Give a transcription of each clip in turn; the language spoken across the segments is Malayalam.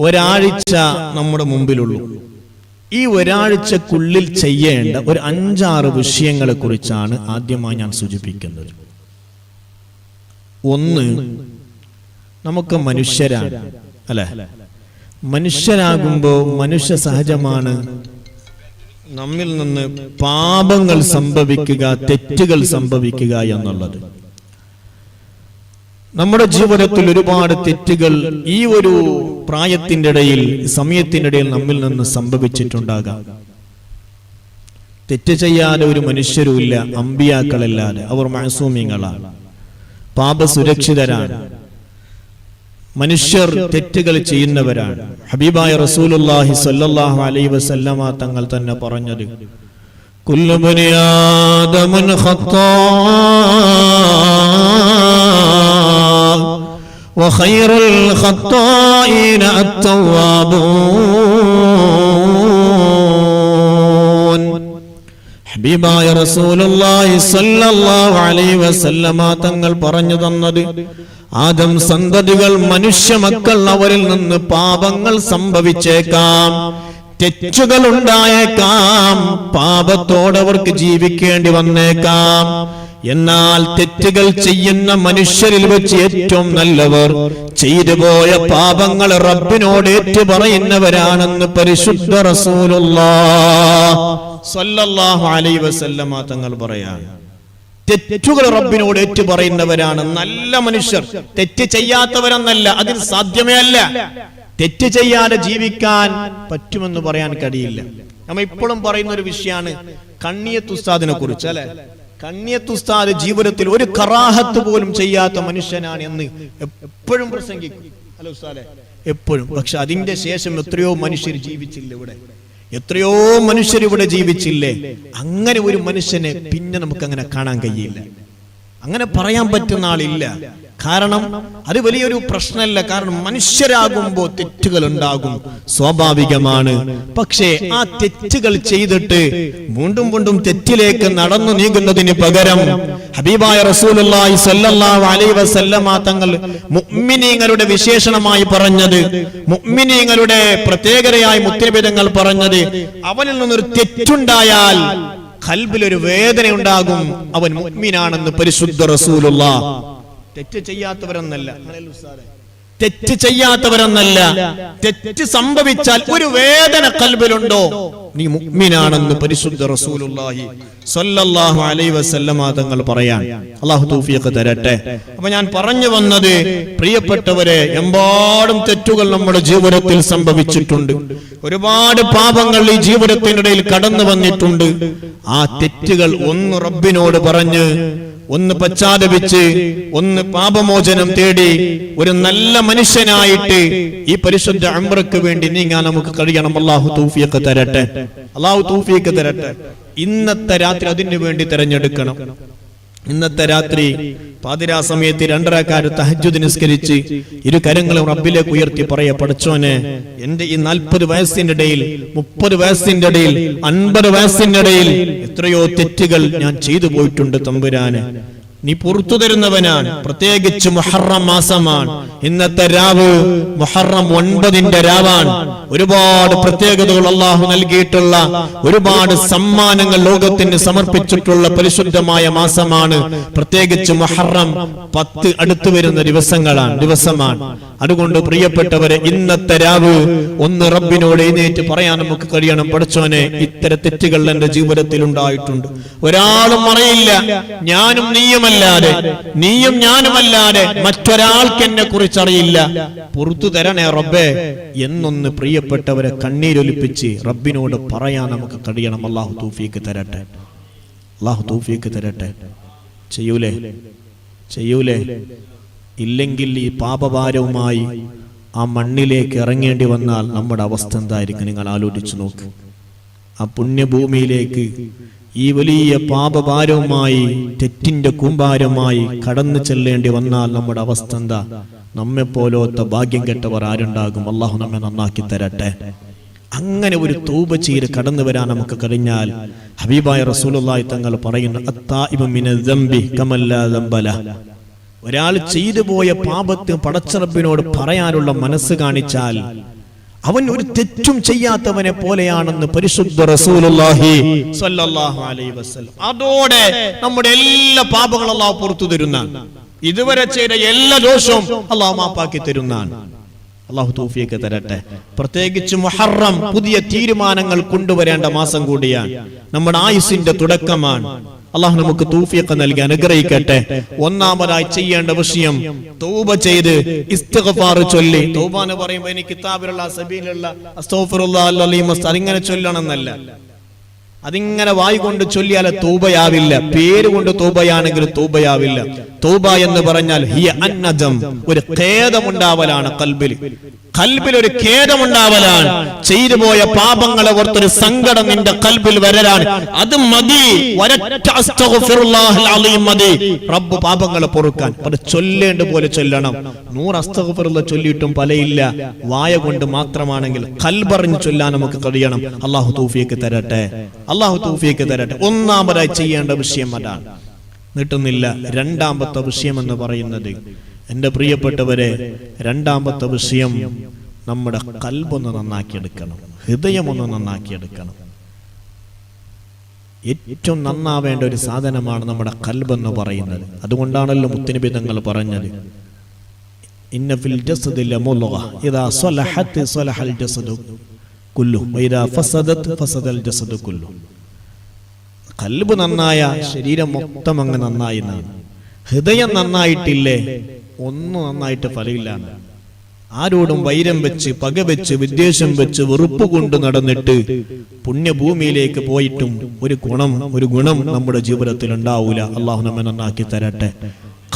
ഒരാഴ്ച നമ്മുടെ മുമ്പിലുള്ളൂ. ഈ ഒരാഴ്ചക്കുള്ളിൽ ചെയ്യേണ്ട ഒരു അഞ്ചാറ് വിഷയങ്ങളെ കുറിച്ചാണ് ആദ്യമായി ഞാൻ സൂചിപ്പിക്കുന്നത്. ഒന്ന് നമുക്ക് മനുഷ്യരാണ് അല്ലെ? മനുഷ്യരാകുമ്പോൾ മനുഷ്യ സഹജമാണ്. നമ്മിൽ നിന്ന് പാപങ്ങൾ സംഭവിക്കുക തെറ്റുകൾ സംഭവിക്കുക എന്നുള്ളത്. നമ്മുടെ ജീവിതത്തിൽ ഒരുപാട് തെറ്റുകൾ ഈ ഒരു പ്രായത്തിന്റെ ഇടയിൽ സമയത്തിന്റെ ഇടയിൽ നമ്മിൽ നിന്ന് സംഭവിച്ചിട്ടുണ്ടാകാം. തെറ്റ് ചെയ്യാതെ ഒരു മനുഷ്യരുമില്ല അമ്പിയാക്കളല്ലാതെ. അവർ മാസൂമിങ്ങളാണ് പാപസുരക്ഷിതരാണ്. മനുഷ്യർ തെറ്റുകൾ ചെയ്യുന്നവരാണ്. ഹബീബായ റസൂലുല്ലാഹി സ്വല്ലല്ലാഹു അലൈഹി വസല്ലമ തങ്ങൾ തന്നെ പറഞ്ഞത് കുല്ലു ബനി ഖത്താ وخير الخطائين التوابون ഹബീബായ റസൂലുള്ളാഹി സ്വല്ലല്ലാഹു അലൈഹി വസല്ലമ തങ്ങൾ പറഞ്ഞു തന്നത് ആദം സന്തതികൾ മനുഷ്യ മക്കൾ അവരിൽ നിന്ന് പാപങ്ങൾ സംഭവിച്ചേക്കാം തെറ്റുകൾ ഉണ്ടായേക്കാം പാപത്തോടവർക്ക് ജീവിക്കേണ്ടി വന്നേക്കാം എന്നാൽ തെറ്റുകൾ ചെയ്യുന്ന മനുഷ്യരിൽ വെച്ച് ഏറ്റവും നല്ലവർ ചെയ്തു പോയ പാപങ്ങൾ റബ്ബിനോട് ഏറ്റു പറയുന്നവരാണെന്ന് പരിശുദ്ധ റസൂലുള്ളാഹു തങ്ങൾ പറയാണ്. തെറ്റുകൾ റബ്ബിനോട് ഏറ്റു പറയുന്നവരാണ് നല്ല മനുഷ്യർ. തെറ്റ് ചെയ്യാത്തവരെന്നല്ല അതിന് സാധ്യമേ അല്ല. തെറ്റ് ചെയ്യാതെ ജീവിക്കാൻ പറ്റുമെന്ന് പറയാൻ കഴിയില്ല. നമ്മ ഇപ്പോഴും പറയുന്ന ഒരു വിഷയമാണ് കണ്ണിയത്ത് ഉസ്താദിനെ കുറിച്ച് അല്ലെ? കണ്ണിയത്ത് ഉസ്താദ് ജീവിതത്തിൽ ഒരു കറാഹത്ത് പോലും ചെയ്യാത്ത മനുഷ്യനാണ് എന്ന് എപ്പോഴും പ്രസംഗിക്കും. ഹലോ ഉസ്താദെ. എപ്പോഴും. പക്ഷെ അതിന്റെ ശേഷം എത്രയോ മനുഷ്യർ ജീവിച്ചില്ല ഇവിടെ. എത്രയോ മനുഷ്യർ ഇവിടെ ജീവിച്ചില്ലേ? അങ്ങനെ ഒരു മനുഷ്യനെ പിന്നെ നമുക്ക് അങ്ങനെ കാണാൻ കഴിയില്ല. അങ്ങനെ പറയാൻ പറ്റുന്ന ആളില്ല. കാരണം അത് വലിയൊരു പ്രശ്നമല്ല. കാരണം മനുഷ്യരാകുമ്പോൾ തെറ്റുകൾ ഉണ്ടാകും സ്വാഭാവികമാണ്. പക്ഷേ ആ തെറ്റുകൾ ചെയ്തിട്ട് വീണ്ടും വീണ്ടും തെറ്റിലേക്ക് നടന്നു നീങ്ങുന്നതിന് പകരം ഹബീബായ സ്വല്ലല്ലാഹു അലൈഹി വസല്ലമ തങ്ങൾ മുഗ്മിനീങ്ങളുടെ വിശേഷണമായി പറഞ്ഞത് മുഗ്മിനീങ്ങളുടെ പ്രത്യേകതയായി മുത്തരബിതങ്ങൾ പറഞ്ഞത് അവനിൽ നിന്നൊരു തെറ്റുണ്ടായാൽ കൽബിലൊരു വേദന ഉണ്ടാകും അവൻ മുഗ്മിനാണെന്ന് പരിശുദ്ധ റസൂലുള്ള തെറ്റ് ചെയ്യാത്തവരെന്നല്ല. തെറ്റ് ചെയ്യാത്തവരെന്നല്ല. തെറ്റ് സംഭവിച്ചാൽ ഒരു വേദന കൽബിലുണ്ടോ? നീ മുഗ്മിനാണെന്ന് പരിശുദ്ധ റസൂലുള്ളാഹി സല്ലല്ലാഹു അലൈഹി വസല്ലമ തങ്ങൾ പറയാൻ. അല്ലാഹു തൗഫീഖ് തരട്ടെ. അപ്പൊ ഞാൻ പറഞ്ഞു വന്നത് പ്രിയപ്പെട്ടവരെ എമ്പാടും തെറ്റുകൾ നമ്മുടെ ജീവിതത്തിൽ സംഭവിച്ചിട്ടുണ്ട്. ഒരുപാട് പാപങ്ങൾ ഈ ജീവിതത്തിനിടയിൽ കടന്നു വന്നിട്ടുണ്ട്. ആ തെറ്റുകൾ ഒന്ന് റബ്ബിനോട് പറഞ്ഞ് ഒന്ന് പശ്ചാത്തപിച്ച് ഒന്ന് പാപമോചനം തേടി ഒരു നല്ല മനുഷ്യനായിട്ട് ഈ പരിശുദ്ധ അമ്രക്ക് വേണ്ടി നീങ്ങാൻ നമുക്ക് കഴിയണം. അള്ളാഹു തൂഫിയൊക്കെ തരട്ടെ. അള്ളാഹു തൂഫിയൊക്കെ തരട്ടെ. ഇന്നത്തെ രാത്രി അതിനു വേണ്ടി തെരഞ്ഞെടുക്കണം. ഇന്നത്തെ രാത്രി പാതിരാ സമയത്ത് രണ്ടരക്കാര് തഹജു നിസ്കരിച്ച് ഇരു കരങ്ങളും റബ്ബിലേക്ക് ഉയർത്തി പറയ പഠിച്ചോനെ എന്റെ ഈ നാൽപ്പത് വയസ്സിന്റെ ഇടയിൽ മുപ്പത് വയസ്സിന്റെ ഇടയിൽ അൻപത് വയസ്സിന്റെ ഇടയിൽ എത്രയോ തെറ്റുകൾ ഞാൻ ചെയ്തു പോയിട്ടുണ്ട് തമ്പുരാന്. നീ പുറത്തു തരുന്നവനാണ്. പ്രത്യേകിച്ച് മുഹറം മാസമാണ്. ഇന്നത്തെ രാവ് മുഹറം ഒൻപതിന്റെ രാവാണ്. ഒരുപാട് പ്രത്യേകതകൾ അള്ളാഹു നൽകിയിട്ടുള്ള ഒരുപാട് സമ്മാനങ്ങൾ ലോകത്തിന് സമർപ്പിച്ചിട്ടുള്ള പരിശുദ്ധമായ മാസമാണ്. പ്രത്യേകിച്ച് മുഹറം പത്ത് അടുത്തു വരുന്ന ദിവസങ്ങളാണ്. ദിവസമാണ്. അതുകൊണ്ട് പ്രിയപ്പെട്ടവരെ ഇന്നത്തെ രാവ് ഒന്ന് റബ്ബിനോട് എഴുന്നേറ്റ് പറയാൻ നമുക്ക് കഴിയണം. പഠിച്ചോനെ ഇത്തരം തെറ്റുകൾ എന്റെ ജീവിതത്തിൽ ഉണ്ടായിട്ടുണ്ട്. ഒരാളും അറിയില്ല ഞാനും നീയുമല്ലാതെ നീയും ഞാനുമല്ലാതെ മറ്റൊരാൾക്ക് എന്നെ കുറിച്ച് അറിയില്ല പുറത്തു തരണേ റബ്ബേ എന്നൊന്ന് പ്രിയപ്പെട്ടവരെ കണ്ണീരൊലിപ്പിച്ച് റബ്ബിനോട് പറയാൻ നമുക്ക് കഴിയണം. അള്ളാഹു തൂഫിക്ക് തരട്ടെ. അള്ളാഹു തൂഫിക്ക് തരട്ടെ. ചെയ്യൂലേ? ചെയ്യൂലേ? ഇല്ലെങ്കിൽ ഈ പാപഭാരവുമായി ആ മണ്ണിലേക്ക് ഇറങ്ങേണ്ടി വന്നാൽ നമ്മുടെ അവസ്ഥ എന്തായിരിക്കും? നിങ്ങൾ ആലോചിച്ചു നോക്ക്. ആ പുണ്യഭൂമിയിലേക്ക് ഈ വലിയ പാപഭാരവുമായി തെറ്റിന്റെ കൂമ്പാരമായി കടന്നു ചെല്ലേണ്ടി വന്നാൽ നമ്മുടെ അവസ്ഥ എന്താ? നമ്മെ പോലോത്ത ഭാഗ്യം കെട്ടവർ ആരുണ്ടാകും? അള്ളാഹു നമ്മെ നന്നാക്കി തരട്ടെ. അങ്ങനെ ഒരു തൂപ ചെയ്ത് കടന്നു വരാൻ നമുക്ക് കഴിഞ്ഞാൽ ഹബീബായ റസൂലുള്ളാഹി തങ്ങൾ പറയുന്നു ഒരാൾ ചെയ്തു പോയ പാപത്തിന് പടച്ചറപ്പിനോട് പറയാനുള്ള മനസ്സ് കാണിച്ചാൽ അവൻ ഒരു തെറ്റും ചെയ്യാത്തവനെ പോലെയാണെന്ന് പരിശുദ്ധ റസൂലുള്ളാഹി സ്വല്ലല്ലാഹു അലൈഹി വസല്ലം. അതോടെ നമ്മുടെ എല്ലാ പാപങ്ങളും അള്ളാഹു പുറത്തു തരുന്ന ഇതുവരെ ചെയ്ത എല്ലാ ദോഷവും അള്ളാഹു മാപ്പാക്കി തരുന്നാണ് അള്ളാഹു തൗഫീഖ് തരട്ടെ. പ്രത്യേകിച്ച് മുഹറം പുതിയ തീരുമാനങ്ങൾ കൊണ്ടുവരേണ്ട മാസം കൂടിയാണ്. നമ്മുടെ ആയുസിന്റെ തുടക്കമാണ്. അള്ളാഹു നമുക്ക് തൂഫിയൊക്കെ നൽകി അനുഗ്രഹിക്കട്ടെ. ഒന്നാമതായി ചെയ്യേണ്ട വിഷയം തൗബ ചെയ്ത് ഇസ്തിഗ്ഫാർ ചൊല്ലി. തൗബ എന്ന് പറയുമ്പോൾ എനിക്ക് കിതാബിലുള്ള സബീലുള്ള അതിങ്ങനെ ചൊല്ലണമെന്നല്ല അതിങ്ങനെ വായി കൊണ്ട് ചൊല്ലിയാൽ തൂബയാവില്ല. പേര് കൊണ്ട് തൂബയാണെങ്കിൽ തൂബയാവില്ല. തൂബ എന്ന് പറഞ്ഞാൽ ഹിയ അന്നജം. ഒരു ഖേദമുണ്ടാവലാണ് കൽബിൽ കൽബിൽ ഒരു ഖേദമുണ്ടാവലാണ്. ചെയ്തു പോയ പാപങ്ങളെ ഓർത്തൊരു സങ്കടം നിന്റെ കൽബിൽ വരലാണ്. അത് മതി. മതി. റബ്ബ് പാപങ്ങളെ പൊറുക്കാൻ. അത് ചൊല്ലേണ്ട പോലെ ചൊല്ലണം. നൂറ് അസ്തഗ്ഫിറുള്ള ചൊല്ലിയിട്ടും പലയില്ല. വായ കൊണ്ട് മാത്രമാണെങ്കിൽ കൽബറിഞ്ഞ് ചൊല്ലാൻ നമുക്ക് കഴിയണം. അള്ളാഹു തൂഫിയൊക്കെ തരട്ടെ. അള്ളാഹു തൂഫിയൊക്കെ തരട്ടെ. ഒന്നാമതായി ചെയ്യേണ്ട വിഷയം അതാണ്. നീട്ടുന്നില്ല. രണ്ടാമത്തെ വിഷയം എന്ന് പറയുന്നത് എന്റെ പ്രിയപ്പെട്ടവരെ രണ്ടാമത്തെ വിഷയം നമ്മുടെ കൽബൊന്ന് നന്നാക്കിയെടുക്കണം ഹൃദയമൊന്ന് നന്നാക്കിയെടുക്കണം. ഏറ്റവും നന്നാവേണ്ട ഒരു സാധനമാണ് നമ്മുടെ കൽബെന്ന് പറയുന്നത്. അതുകൊണ്ടാണല്ലോ മുത്തനബി തങ്ങൾ പറഞ്ഞത് ഇന്ന ഫിൽ ഇദാ ഫസദത് ഫസദൽ കൽബ് നന്നായ ശരീരം മൊത്തം അങ്ങ് നന്നായി ഹൃദയം നന്നായിട്ടില്ലേ? ഒന്നും നന്നായിട്ട് ഫലമില്ല ആരോടും വൈരം വെച്ച് പക വെച്ച് വിദ്വേഷം വെച്ച് വെറുപ്പ് കൊണ്ട് നടന്നിട്ട് പുണ്യഭൂമിയിലേക്ക് പോയിട്ടും ഒരു ഗുണം ഒരു ഗുണം നമ്മുടെ ജീവിതത്തിൽ ഉണ്ടാവൂല. അള്ളാഹു നമ്മെ നന്നാക്കി തരട്ടെ.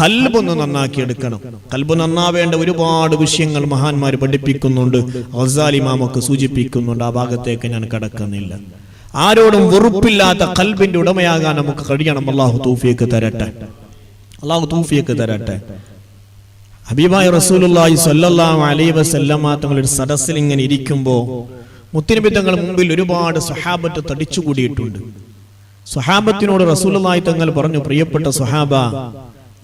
കൽബൊന്ന് നന്നാക്കി എടുക്കണം. കൽബ് നന്നാവേണ്ട ഒരുപാട് വിഷയങ്ങൾ മഹാന്മാർ പഠിപ്പിക്കുന്നുണ്ട്. റസാലിമാമൊക്കെ സൂചിപ്പിക്കുന്നുണ്ട്. ആ ഭാഗത്തേക്ക് ഞാൻ കടക്കുന്നില്ല. ആരോടും വെറുപ്പില്ലാത്ത കൽബിന്റെ ഉടമയാകാൻ നമുക്ക് കഴിയണം. അള്ളാഹു തൂഫിയൊക്കെ തരട്ടെ. അള്ളാഹു തൂഫിയൊക്കെ തരട്ടെ. ഹബീബായ റസൂലുള്ളാഹി സ്വല്ലല്ലാഹു അലൈഹി വസല്ലമ തങ്ങൾ ഒരു സദസ്സിൽ ഇങ്ങനെ ഇരിക്കുമ്പോൾ മുത്തുനബി തങ്ങൾ മുമ്പിൽ ഒരുപാട് സ്വഹാബത്ത് തടിച്ചുകൂടിയിട്ടുണ്ട് സ്വഹാബത്തിനോട് റസൂലുള്ളാഹി തങ്ങൾ പറഞ്ഞു പ്രിയപ്പെട്ട സ്വഹാബ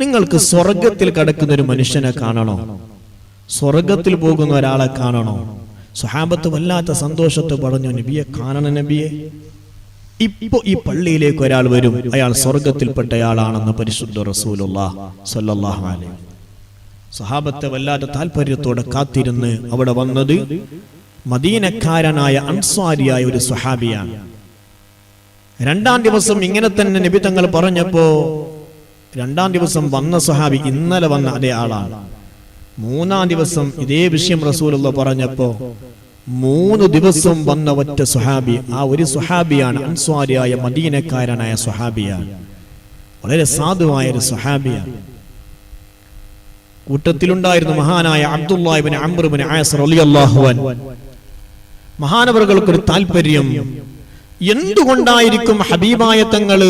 നിങ്ങൾക്ക് സ്വർഗത്തിൽ കടക്കുന്ന ഒരു മനുഷ്യനെ കാണണോ? സ്വർഗത്തിൽ പോകുന്ന ഒരാളെ കാണണോ? സ്വഹാബത്ത് വല്ലാത്ത സന്തോഷത്തെ പറഞ്ഞു നബിയെ കാണണം നബിയെ. ഇപ്പൊ ഈ പള്ളിയിലേക്ക് ഒരാൾ വരും. അയാൾ സ്വർഗത്തിൽപ്പെട്ടയാളാണെന്ന് പരിശുദ്ധ റസൂലുള്ള സ്വല്ലല്ലാഹു അലൈഹി സഹാബത്തെ വല്ലാത്ത താല്പര്യത്തോടെ കാത്തിരുന്ന് അവിടെ വന്നത് മദീനക്കാരനായ അൻസ്വാരിയായ ഒരു സ്വഹാബിയാണ്. രണ്ടാം ദിവസം ഇങ്ങനെ തന്നെ നബി തങ്ങൾ പറഞ്ഞപ്പോ രണ്ടാം ദിവസം വന്ന സ്വഹാബി ഇന്നലെ വന്ന അതേ ആളാണ്. മൂന്നാം ദിവസം ഇതേ വിഷയം റസൂലുള്ള പറഞ്ഞപ്പോ മൂന്ന് ദിവസം വന്ന ഒറ്റ സുഹാബി ആ ഒരു സുഹാബിയാണ് അൻസ്വാരിയായ മദീനക്കാരനായ സുഹാബിയാണ് വളരെ സാധുവായ ഒരു സുഹാബിയാണ് കൂട്ടത്തിലുണ്ടായിരുന്നു മഹാനായ അബ്ദുല്ലാഹിബിൻ അംറുബിൻ ആയസ് റളിയല്ലാഹു അൻ മഹാനവറുകൾക്കൊരു താല്പര്യം എന്തുകൊണ്ടായിരിക്കും ഹബീബായ തങ്ങൾ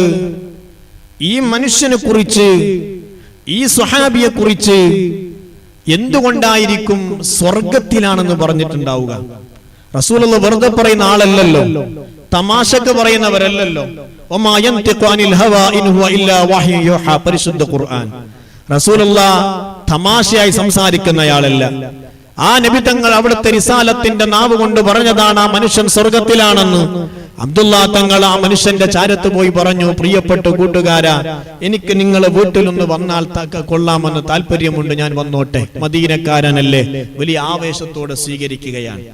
ഈ മനുഷ്യനെ കുറിച്ച് ഈ സുഹാബിയെ കുറിച്ച് എന്തുകൊണ്ടായിരിക്കും സ്വർഗത്തിലാണെന്ന് പറഞ്ഞിട്ടുണ്ടാവുക? റസൂൽ വെറുതെ പറയുന്ന ആളല്ലല്ലോ. തമാശക്ക് പറയുന്നവരല്ലല്ലോ. പരിശുദ്ധ ഖുർആൻ. റസൂലുള്ള തമാശയായി സംസാരിക്കുന്ന സംസാരിക്കുന്നയാളല്ല ആ നബി തങ്ങൾ അവിടുത്തെ റിസാലത്തിന്റെ നാവ് കൊണ്ട് പറഞ്ഞതാണ് ആ മനുഷ്യൻ സ്വർഗത്തിലാണെന്ന്. അബ്ദുള്ള തങ്ങൾ ആ മനുഷ്യന്റെ ചാരത്ത് പോയി പറഞ്ഞു പ്രിയപ്പെട്ട കൂട്ടുകാരാ എനിക്ക് നിങ്ങൾ വീട്ടിലൊന്ന് വന്നാൽ തക്ക കൊള്ളാമെന്ന് താല്പര്യമുണ്ട് ഞാൻ വന്നോട്ടെ. മദീനക്കാരനല്ലേ വലിയ ആവേശത്തോടെ സ്വീകരിക്കുകയാണ്.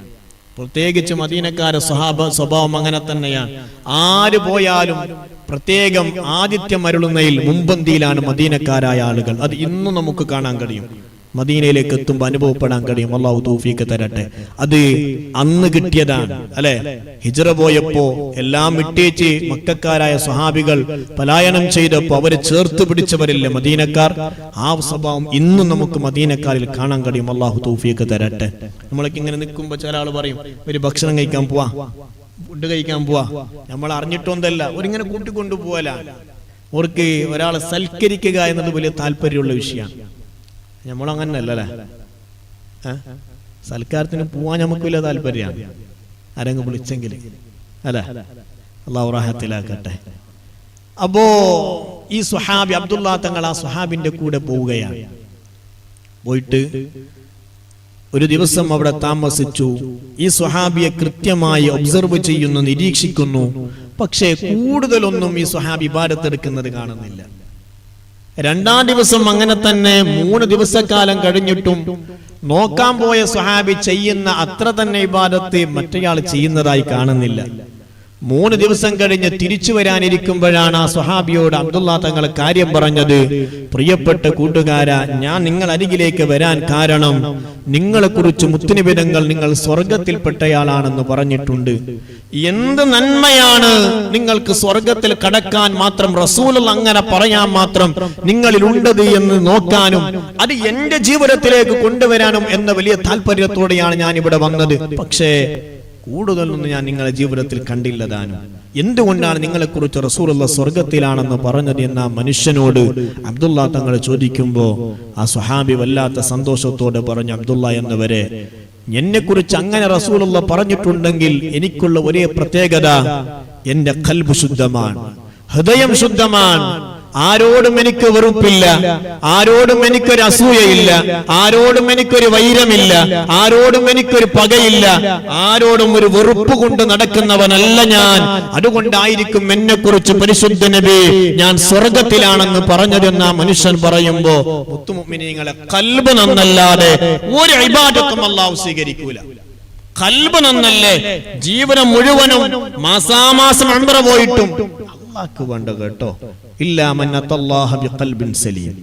പ്രത്യേകിച്ച് മദീനക്കാര സ്വഹാബ സ്വഭാവം അങ്ങനെ തന്നെയാണ്. ആര് പോയാലും പ്രത്യേകം ആദിത്യം അരുളുന്നതിൽ മുമ്പന്തിയിലാണ് മദീനക്കാരായ ആളുകൾ. അത് ഇന്നും നമുക്ക് കാണാൻ കഴിയും. മദീനയിലേക്ക് എത്തുമ്പോൾ അനുഭവപ്പെടാൻ കഴിയും. അള്ളാഹു തൗഫീക്ക് തരട്ടെ. അത് അന്ന് കിട്ടിയതാണ് അല്ലെ? ഹിജറ പോയപ്പോ എല്ലാം വിട്ടേച്ച് മക്കാരായ സ്വഹാബികൾ പലായനം ചെയ്തപ്പോ അവരെ ചേർത്ത് പിടിച്ചവരില്ലേ മദീനക്കാർ? ആ സ്വഭാവം ഇന്നും നമുക്ക് മദീനക്കാരിൽ കാണാൻ കഴിയും. അള്ളാഹു തൗഫീക്ക് തരട്ടെ. നമ്മളൊക്കെ ഇങ്ങനെ നിൽക്കുമ്പോ ചില ആൾ പറയും ഒരു ഭക്ഷണം കഴിക്കാൻ പോവാ ഫുഡ് കഴിക്കാൻ പോവാ. നമ്മൾ അറിഞ്ഞിട്ടൊന്നല്ല ഒരിങ്ങനെ കൂട്ടിക്കൊണ്ടു പോവല അവർക്ക് ഒരാളെ സൽക്കരിക്കുക എന്നത് വലിയ താല്പര്യമുള്ള വിഷയമാണ്. നമ്മളങ്ങനെ അല്ലല്ലേ സൽക്കാരത്തിന് പോവാൻ നമുക്കില്ല താല്പര്യമാണ്. ആരെങ്കിലും വിളിച്ചെങ്കിൽ. അല്ലെ? അള്ളാഹു റാഹത്തിലാക്കട്ടെ അപ്പോ ഈ സുഹാബി അബ്ദുള്ള തങ്ങൾ ആ സുഹാബിന്റെ കൂടെ പോവുകയാണ്. പോയിട്ട് ഒരു ദിവസം അവിടെ താമസിച്ചു. ഈ സുഹാബിയെ കൃത്യമായി ഒബ്സർവ് ചെയ്യുന്നു നിരീക്ഷിക്കുന്നു. പക്ഷേ കൂടുതലൊന്നും ഈ സുഹാബി ഭാരത്തെടുക്കുന്നത് കാണുന്നില്ല. രണ്ടാം ദിവസം അങ്ങനെ തന്നെ മൂന്ന് ദിവസക്കാലം കഴിഞ്ഞിട്ടും നോക്കാൻ പോയ സ്വഹാബി ചെയ്യുന്ന അത്ര തന്നെ ഇബാദത്ത് മറ്റേയാൾ ചെയ്യുന്നതായി കാണുന്നില്ല. മൂന്ന് ദിവസം കഴിഞ്ഞ് തിരിച്ചു വരാനിരിക്കുമ്പോഴാണ് ആ സ്വഹാബിയോട് അബ്ദുള്ള തങ്ങൾ കാര്യം പറഞ്ഞത്. പ്രിയപ്പെട്ട കൂട്ടുകാര ഞാൻ നിങ്ങൾ അരികിലേക്ക് വരാൻ കാരണം നിങ്ങളെ കുറിച്ച് മുത്തുനിബിതങ്ങൾ നിങ്ങൾ സ്വർഗത്തിൽപ്പെട്ടയാളാണെന്ന് പറഞ്ഞിട്ടുണ്ട്. എന്ത് നന്മയാണ് നിങ്ങൾക്ക് സ്വർഗത്തിൽ കടക്കാൻ മാത്രം റസൂൽ അങ്ങനെ പറയാൻ മാത്രം നിങ്ങളിൽ ഉണ്ടത് എന്ന് നോക്കാനും അത് എന്റെ ജീവിതത്തിലേക്ക് കൊണ്ടുവരാനും എന്ന വലിയ താല്പര്യത്തോടെയാണ് ഞാൻ ഇവിടെ വന്നത്. പക്ഷേ കൂടുതലൊന്നും ഞാൻ നിങ്ങളെ ജീവിതത്തിൽ കണ്ടില്ല താനും എന്തുകൊണ്ടാണ് നിങ്ങളെക്കുറിച്ച് റസൂലുള്ള സ്വർഗത്തിലാണെന്ന് പറഞ്ഞത് എന്ന മനുഷ്യനോട് അബ്ദുള്ള തങ്ങൾ ചോദിക്കുമ്പോൾ ആ സുഹാബി വല്ലാത്ത സന്തോഷത്തോടെ പറഞ്ഞു അബ്ദുള്ള എന്നവരെ എന്നെ കുറിച്ച് അങ്ങനെ റസൂലുള്ള പറഞ്ഞിട്ടുണ്ടെങ്കിൽ എനിക്കുള്ള ഒരേ പ്രത്യേകത എന്റെ കൽബ് ശുദ്ധമാണ് ഹൃദയം ശുദ്ധമാണ് ആരോടും എനിക്ക് വെറുപ്പില്ല. ആരോടും എനിക്കൊരു അസൂയയില്ല. ആരോടും എനിക്കൊരു വൈരമില്ല. ആരോടും എനിക്കൊരു പകയില്ല. ആരോടും ഒരു വെറുപ്പ് കൊണ്ട് നടക്കുന്നവനല്ല ഞാൻ. അതുകൊണ്ടായിരിക്കും എന്നെ കുറിച്ച് പരിശുദ്ധ നബി ഞാൻ സ്വർഗത്തിലാണെന്ന് പറഞ്ഞതെന്ന് ആ മനുഷ്യൻ പറയുമ്പോ മുത്തുമുമിനിങ്ങളെ കൽബ് നന്നല്ലാതെ ഒരു ഇബാദത്തും അള്ളാഹു സ്വീകരിക്കൂല. കൽബ് നന്നല്ലേ ജീവനം മുഴുവനും മാസാമാസം അമ്പറ പോയിട്ടും അള്ളാഹ്ക്ക് വേണ്ട കേട്ടോ. ഇല്ലാ മന്നത്തല്ലാഹ ബിഖൽബിൻ സലീം.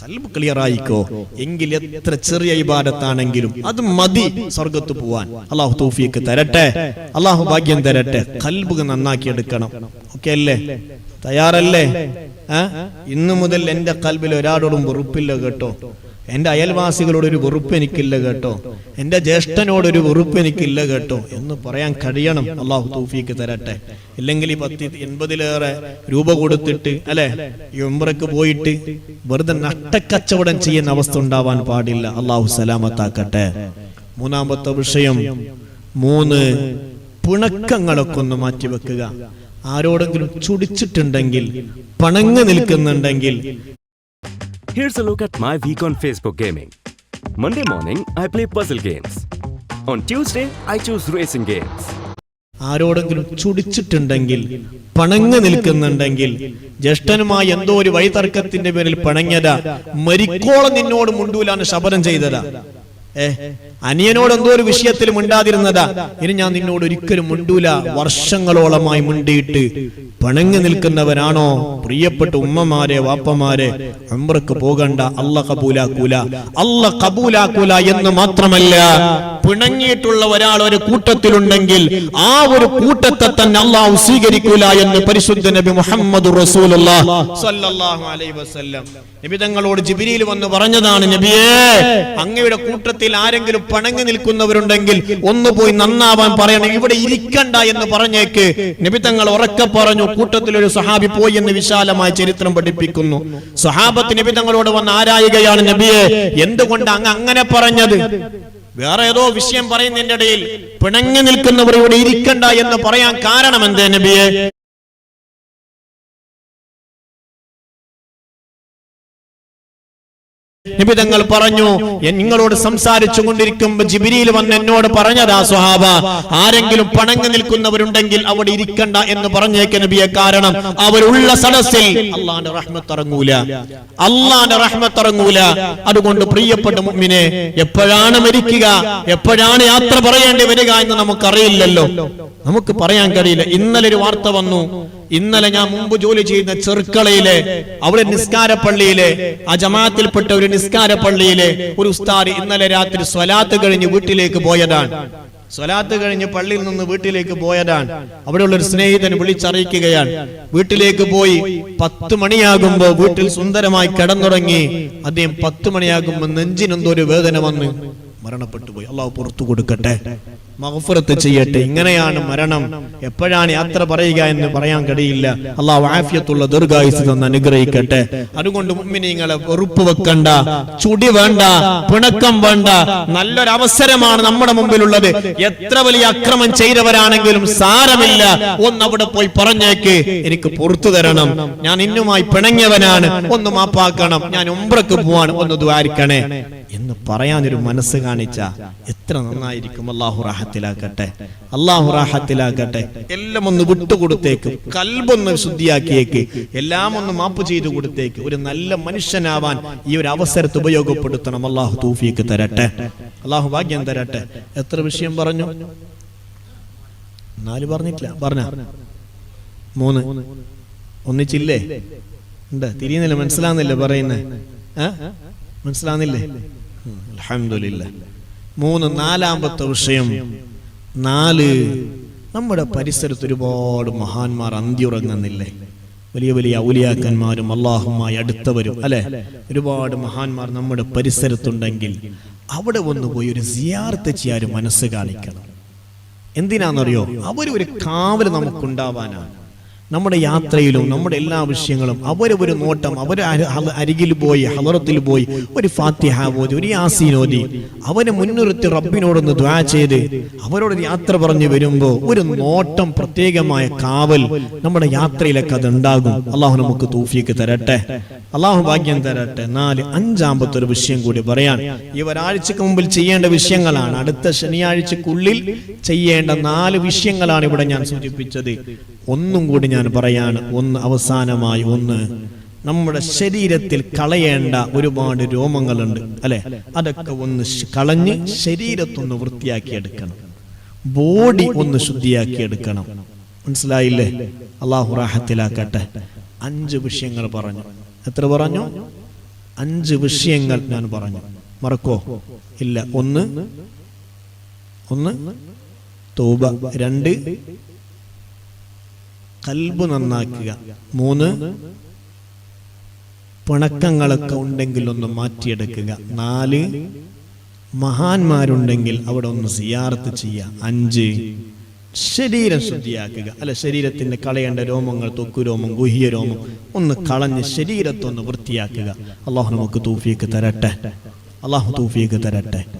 കൽബ് ക്ലിയർ ആയിക്കോ? എങ്കിൽ എത്ര ചെറിയ ഇബാദത്താണെങ്കിലും അത് മതി സ്വർഗത്ത് പോവാൻ. അള്ളാഹു തൗഫീക്ക് തരട്ടെ. അള്ളാഹു ഭാഗ്യം തരട്ടെ. കൽബ് നന്നാക്കി എടുക്കണം. ഓക്കെ അല്ലേ? തയ്യാറല്ലേ? ഇന്നു മുതൽ എന്റെ കൽബിൽ ഒരാളോടും വെറുപ്പില്ല കേട്ടോ. എന്റെ അയൽവാസികളോടൊരു വെറുപ്പ് എനിക്കില്ല കേട്ടോ. എന്റെ ജ്യേഷ്ഠനോടൊരു വെറുപ്പ് എനിക്കില്ല കേട്ടോ. എന്ന് പറയാൻ കഴിയണം. അള്ളാഹു തൂഫിക്ക് തരട്ടെ. ഇല്ലെങ്കിൽ ഈ പത്തി എൺപതിലേറെ രൂപ കൊടുത്തിട്ട് അല്ലെ? ഈ ഉംറക്ക് പോയിട്ട് വെറുതെ നഷ്ടക്കച്ചവടം ചെയ്യുന്ന അവസ്ഥ ഉണ്ടാവാൻ പാടില്ല. അള്ളാഹു സലാമത്താക്കട്ടെ. മൂന്നാമത്തെ വിഷയം മൂന്ന് പിണക്കങ്ങളൊക്കെ ഒന്ന് മാറ്റിവെക്കുക. ആരോടെങ്കിലും ചുടിച്ചിട്ടുണ്ടെങ്കിൽ പണങ്ങ് നിൽക്കുന്നുണ്ടെങ്കിൽ Here's a look at my week on Facebook gaming. Monday morning, I play puzzle games. On Tuesday, I choose racing games. ആരോടെങ്കിലും ചുടിച്ചിട്ടുണ്ടെങ്കിൽ പണങ്ങ് നിൽക്കുന്നുണ്ടെങ്കിൽ ജ്യേഷ്ഠനുമായി എന്തോ ഒരു വഴിതർക്കത്തിന്റെ പേരിൽ പണങ്ങിയതാ മരിക്കോളം നിന്നോട് മുണ്ടൂലാണ് ശപഥം ചെയ്തതാ ഏ അനിയനോട് എന്തോ ഒരു വിഷയത്തിൽ മിണ്ടാതിരുന്നതാ. ഇനി ഞാൻ നിന്നോട് ഒരിക്കലും മുണ്ടൂല. വർഷങ്ങളോളമായി മുണ്ടിയിട്ട് പിണങ്ങി നിൽക്കുന്നവരാണോ പ്രിയപ്പെട്ട ഉമ്മമാരെ വാപ്പമാരെ അമ്രക്ക് പോകണ്ട. അല്ല കബൂലാക്കൂല. അല്ല കബൂലാക്കൂല എന്ന് മാത്രമല്ല പിണങ്ങിയിട്ടുള്ള ഒരാൾ ഒരു കൂട്ടത്തിലുണ്ടെങ്കിൽ ആ ഒരു കൂട്ടത്തെ തന്നെ അള്ളാഹു സ്വീകരിക്കൂല എന്ന് പരിശുദ്ധ നബി മുഹമ്മദ് നബി തങ്ങളോട് ജിബിരിയിൽ വന്ന് പറഞ്ഞതാണ് നബിയേ അങ്ങയുടെ കൂട്ടത്തിൽ ആരെങ്കിലും പണങ്ങി നിൽക്കുന്നവരുണ്ടെങ്കിൽ ഒന്ന് പോയി നന്നാവാൻ പറയണം. ഇവിടെ ഇരിക്കണ്ട എന്ന് പറഞ്ഞേക്ക് നബി തങ്ങൾ ഉറക്കെ പറഞ്ഞു കൂട്ടത്തിൽ ഒരു സഹാബി പോയി എന്ന് വിശാലമായ ചരിത്രം പഠിപ്പിക്കുന്നു. സഹാബത്ത് നബി തങ്ങളോട് വന്ന് ആരായുകയാണ് നബിയെ? എന്തുകൊണ്ട് അങ്ങ് അങ്ങനെ പറഞ്ഞത്? വേറെ ഏതോ വിഷയം പറയുന്നതിന്റെ ഇടയിൽ പിണങ്ങി നിൽക്കുന്നവർ ഇവിടെ ഇരിക്കണ്ട എന്ന് പറയാൻ കാരണം എന്തേ നബിയെ? നബി തങ്ങൾ പറഞ്ഞു നിങ്ങളോട് സംസാരിച്ചു കൊണ്ടിരിക്കുമ്പോ ജിബിരിയിൽ വന്ന് എന്നോട് പറഞ്ഞതാ സ്വഹാബ ആരെങ്കിലും പണങ്ങി നിൽക്കുന്നവരുണ്ടെങ്കിൽ അവിടെ ഇരിക്കണ്ട എന്ന് പറഞ്ഞേക്ക നബിയെ കാരണം അവരുള്ള സദസ്സിൽ അള്ളാന്റെ റഹ്മത്ത് ഇറങ്ങൂല. അള്ളാന്റെ അതുകൊണ്ട് പ്രിയപ്പെട്ട മുമ്മിനെ എപ്പോഴാണ് മരിക്കുക? എപ്പോഴാണ് യാത്ര പറയേണ്ടി വരിക എന്ന് നമുക്കറിയില്ലല്ലോ. നമുക്ക് പറയാൻ കഴിയില്ല. ഇന്നലെ ഒരു വാർത്ത വന്നു. ഇന്നലെ ഞാൻ മുമ്പ് ജോലി ചെയ്യുന്ന ചെറുക്കളയിലെ അവിടെ നിസ്കാര പള്ളിയിലെ ആ ജമാഅത്തിൽപ്പെട്ട ഒരു നിസ്കാര പള്ളിയിലെ ഒരു ഉസ്താദ് ഇന്നലെ രാത്രി സ്വലാത്ത് കഴിഞ്ഞ് വീട്ടിലേക്ക് പോയതാണ്. സ്വലാത്ത് കഴിഞ്ഞ് പള്ളിയിൽ നിന്ന് വീട്ടിലേക്ക് പോയതാണ്. അവിടെയുള്ള ഒരു സ്നേഹിതൻ വിളിച്ചറിയിക്കുകയാണ്. വീട്ടിലേക്ക് പോയി പത്ത് മണിയാകുമ്പോ വീട്ടിൽ സുന്ദരമായി കിടന്നുറങ്ങി അദ്ദേഹം പത്ത് മണിയാകുമ്പോ നെഞ്ചിനെന്തോ ഒരു വേദന വന്ന് മരണപ്പെട്ടു പോയി അള്ളാഹു പുറത്തു കൊടുക്കട്ടെ. മഹഫുറത്ത് ചെയ്യട്ടെ. ഇങ്ങനെയാണ് മരണം. എപ്പോഴാണ് യാത്ര പറയുക എന്ന് പറയാൻ കഴിയില്ല. അള്ളാഹു ആഫിയത്തുള്ള ദീർഘായുസ് തന്ന് അനുഗ്രഹിക്കട്ടെ. അതുകൊണ്ട് മുമ്മിനിങ്ങളെ വെറുപ്പ് വെക്കണ്ട ചുടി വേണ്ട പിണക്കം വേണ്ട. നല്ലൊരു അവസരമാണ് നമ്മുടെ മുമ്പിലുള്ളത്. എത്ര വലിയ അക്രമം ചെയ്തവരാണെങ്കിലും സാരമില്ല. ഒന്ന് അവിടെ പോയി പറഞ്ഞേക്ക്. എനിക്ക് പുറത്തു തരണം. ഞാൻ ഇന്നുമായി പിണങ്ങിയവനാണ്. ഒന്ന് മാപ്പാക്കണം. ഞാൻ ഉംറക്ക് പോവാണ്. ഒന്ന് ദ്വാരിക്കണേ. എന്ന് പറയാനൊരു മനസ്സ് കാണിച്ച എത്ര നന്നായിരിക്കും അള്ളാഹു റാഹത്തിലാക്കട്ടെ അള്ളാഹു റാഹത്തിലാക്കട്ടെ എല്ലാം ഒന്ന് വിട്ടുകൊടുത്തേക്ക് കൽബൊന്ന് ശുദ്ധിയാക്കിയേക്ക് എല്ലാം ഒന്ന് മാപ്പ് ചെയ്തു കൊടുത്തേക്ക് ഒരു നല്ല മനുഷ്യനാവാൻ ഈ ഒരു അവസരത്തെ ഉപയോഗപ്പെടുത്തണം. അള്ളാഹു തൂഫിക്ക് തരട്ടെ. അള്ളാഹു ഭാഗ്യം തരട്ടെ. എത്ര വിഷയം പറഞ്ഞു? നാല് പറഞ്ഞിട്ടില്ല. പറഞ്ഞ? മൂന്ന്. ഒന്നിച്ചില്ലേ? ഉണ്ട്. തിരിയുന്നില്ല. മനസ്സിലാവുന്നില്ലേ പറയുന്നേ? ഏ? അൽഹംദുലില്ലാ. മൂന്ന് നാലാമത്തെ വിഷയം. നാല് നമ്മുടെ പരിസരത്ത് ഒരുപാട് മഹാന്മാർ അന്തിയുറങ്ങുന്നില്ലേ? വലിയ വലിയ ഔലിയാക്കന്മാരും അള്ളാഹുമായി അടുത്തവരും അല്ലെ? ഒരുപാട് മഹാന്മാർ നമ്മുടെ പരിസരത്തുണ്ടെങ്കിൽ അവിടെ ഒന്ന് പോയി ഒരു സിയാർത്ത് ചെയ്യാൻ മനസ്സ് കാണിക്കണം. എന്തിനാണെന്നറിയോ അവർ ഒരു കാവൽ നമുക്കുണ്ടാവാനാണ്. നമ്മുടെ യാത്രയിലും നമ്മുടെ എല്ലാ വിഷയങ്ങളും അവരെ ഒരു നോട്ടം അവർ അരികിൽ പോയി ഹലറത്തിൽ പോയി ഒരു ഫാത്തിഹ ഓതി ഒരു യാസിനോദി അവനെ മുൻനിർത്തി റബ്ബിനോടൊന്ന് ദ്വാ ചെയ്ത് അവരോട് യാത്ര പറഞ്ഞു വരുമ്പോൾ ഒരു നോട്ടം പ്രത്യേകമായ കാവൽ നമ്മുടെ യാത്രയിലൊക്കെ അത് ഉണ്ടാകും അള്ളാഹു നമുക്ക് തൂഫിക്ക് തരട്ടെ. അള്ളാഹു ഭാഗ്യം തരട്ടെ. നാല് അഞ്ചാമ്പത്തെ ഒരു വിഷയം കൂടി പറയാൻ. ഈ ഒരാഴ്ചക്ക് മുമ്പിൽ ചെയ്യേണ്ട വിഷയങ്ങളാണ്. അടുത്ത ശനിയാഴ്ചക്കുള്ളിൽ ചെയ്യേണ്ട നാല് വിഷയങ്ങളാണ് ഇവിടെ ഞാൻ സൂചിപ്പിച്ചത്. ഒന്നും കൂടി ഞാൻ പറയാണ്. ഒന്ന് അവസാനമായി ഒന്ന്. നമ്മുടെ ശരീരത്തിൽ കളയേണ്ട ഒരുപാട് രോമങ്ങളുണ്ട് അല്ലെ? അതൊക്കെ ഒന്ന് കളഞ്ഞ് ശരീരത്തൊന്ന് വൃത്തിയാക്കി എടുക്കണം ബോഡി ഒന്ന് ശുദ്ധിയാക്കി എടുക്കണം മനസ്സിലായില്ലേ? അള്ളാഹു റാഹത്തിലാക്കട്ടെ അഞ്ച് വിഷയങ്ങൾ പറഞ്ഞു. എത്ര പറഞ്ഞു? അഞ്ച് വിഷയങ്ങൾ ഞാൻ പറഞ്ഞു. മറക്കോ? ഇല്ല. ഒന്ന്. ഒന്ന്. തൗബ. രണ്ട്. കൽബ് നന്നാക്കുക. മൂന്ന് പിണക്കങ്ങളൊക്കെ ഉണ്ടെങ്കിൽ ഒന്ന് മാറ്റിയെടുക്കുക. നാല് മഹാന്മാരുണ്ടെങ്കിൽ അവിടെ ഒന്ന് സിയാർത്ത് ചെയ്യുക. അഞ്ച് ശരീരം ശുദ്ധിയാക്കുക. അല്ല ശരീരത്തിന്റെ കളയേണ്ട രോമങ്ങൾ തൊക്കുരോമം ഗുഹ്യ രോമം ഒന്ന് കളഞ്ഞ് ശരീരത്തൊന്ന് വൃത്തിയാക്കുക. അള്ളാഹു നമുക്ക് തൂഫിയൊക്കെ തരട്ടെ. അള്ളാഹു തൂഫിയൊക്കെ തരട്ടെ.